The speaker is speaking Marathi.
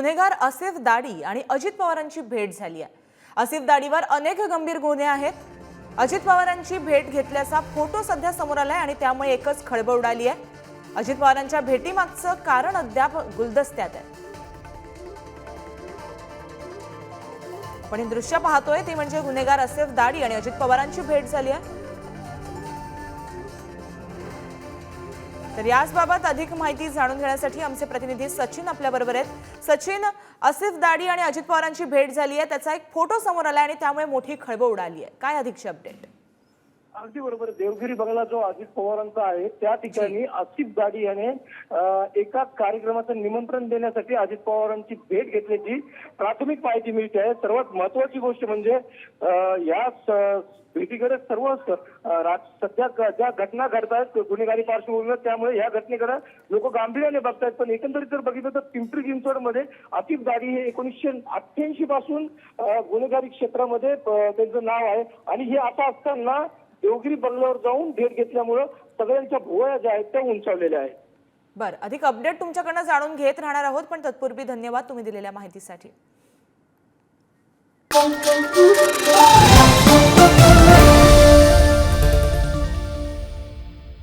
गुन्हेगार आसिफ दाडी आणि अजित पवारांची भेट झाली आहे. आसिफ दाडीवर अनेक गंभीर गुन्हे आहेत. अजित पवारांची भेट घेतल्याचा फोटो सध्या समोर आलाय आणि त्यामुळे एकच खळबळ उडाली आहे. अजित पवारांच्या भेटीमागचं कारण अद्याप गुलदस्त्यात आहे. पण हे दृश्य पाहतोय ती म्हणजे गुन्हेगार असेफ दाडी आणि अजित पवारांची भेट झाली आहे. तर याचबाबत अधिक माहिती जाणून घेण्यासाठी आमचे प्रतिनिधी सचिन आपल्याबरोबर आहेत. सचिन आसिफ दाडी आणि अजित पवारांची भेट झाली आहे. त्याचा एक फोटो समोर आला आणि त्यामुळे मोठी खळबळ उडाली आहे. काय अधिकची अपडेट अगदी बरोबर देवगिरी बंगला जो अजित पवारांचा आहे त्या ठिकाणी आसिफ दाडी याने एका कार्यक्रमाचं निमंत्रण देण्यासाठी अजित पवारांची भेट घेतल्याची प्राथमिक माहिती मिळते आहे. सर्वात महत्वाची गोष्ट म्हणजे या भेटीकडे सर्व सध्या ज्या घटना घडतायत गुन्हेगारी पार्श्वभूमीवर त्यामुळे या घटनेकडे लोक गांभीर्याने बघतायत. पण एकंदरीत जर बघितलं तर पिंपरी चिंचवडमध्ये आसिफ दाडी हे एकोणीसशे अठ्ठ्याऐंशी पासून गुन्हेगारी क्षेत्रामध्ये त्यांचं नाव आहे. आणि हे असं असताना देवगिरी बंगल्यावर जाऊन भेट घेतल्यामुळं सगळ्यांच्या भुवया ज्या आहेत त्या उंचावलेल्या आहेत. बर अधिक अपडेट तुमच्याकडनं जाणून घेत राहणार आहोत पण तत्पूर्वी धन्यवाद तुम्ही दिलेल्या माहितीसाठी.